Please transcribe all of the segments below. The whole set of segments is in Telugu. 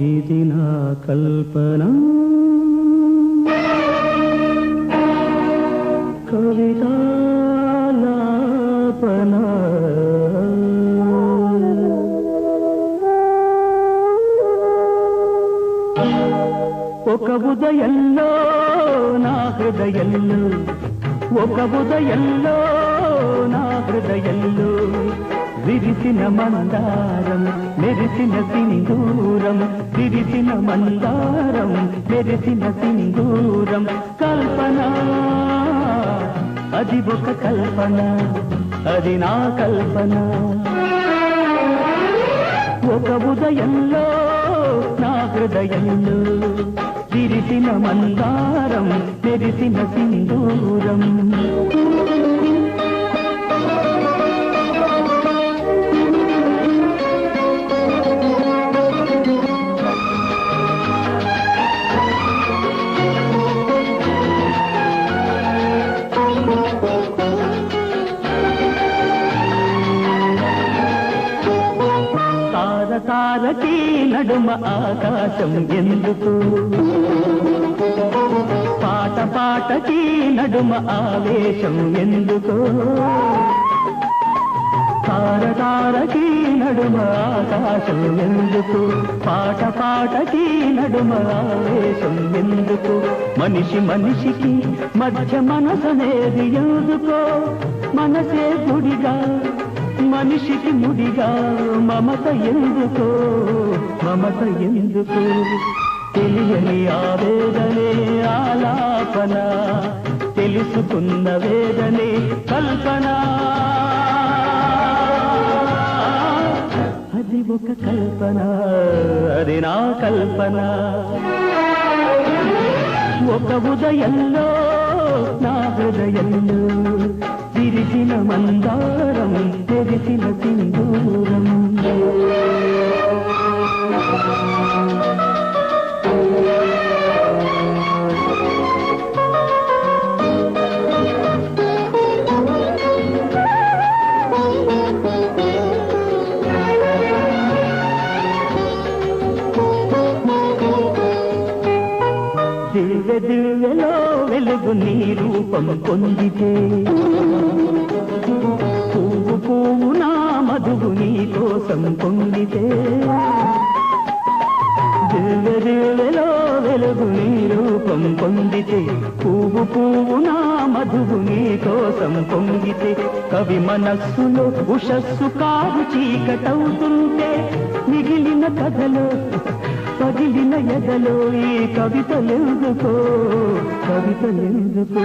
ఇది నా కల్పన? కవితాలాపన ఒక ఉదయంలో నా హృదయంలో ఒక ఉదయంలో నా హృదయంలో విరిసిన మందారం మెరిసిన సింధూరం విరిసిన మందారం మెరిసిన సింధూరం. కల్పన అది ఒక కల్పన అది నా కల్పన. ఒక ఉదయంలో నా హృదయంలో విరిసిన మందారం మెరిసిన సింధూరం. తారకి నడుమ ఆకాశం ఎందుకు? పాట పాటకి నడుమ ఆవేశం ఎందుకు? తార తారకి నడుమ ఆకాశం ఎందుకు? పాట పాటకి నడుమ ఆవేశం ఎందుకు? మనిషి మనిషికి మధ్య మనసనేది ఎందుకో? మనసే గుడిగా మనిషికి ముడిగా మమత ఎందుకో? మమత ఎందుకు? తెలియని ఆవేదనే ఆలాపన. తెలుసుకున్న వేదనే కల్పన. అది ఒక కల్పన అది నా కల్పన. ఒక ఉదయంలో నా హృదయంలో విరిసిన మందారం తెరిసిన సింధూరం. దివ్య దివ్యలో వెలుగు నీ రూపం పొందితే పువ్వు పువ్వు నా మధువు నీ కోసం పొందితే దివ్య వెలుగు నీ రూపం పొందితే పువ్వు పువ్వు నా మధువు నీ కోసం పొంగితే కవి మనస్సులో ఉషస్సు కాదు చీకటవుతుంటే మిగిలిన కథలో పగిలిన ఎదలో ఈ కవితలెందుకో కవితలెందుకో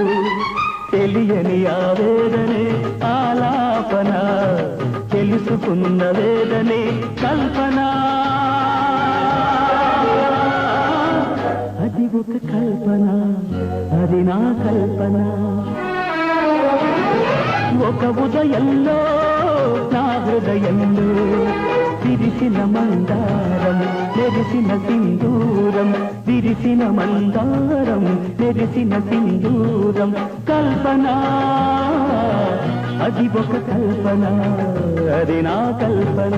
తెలియని ఆవేదనే ఆలాపన. తెలుసుకున్న వేదనే కల్పన. అది ఒక కల్పన అది నా కల్పన. ఒక ఉదయంలో నా హృదయంలో విరిసిన మందారం మెరిసిన సింధూరం విరిసిన మందారం మెరిసిన సింధూరం. కల్పన అది ఒక కల్పన అది నా కల్పన.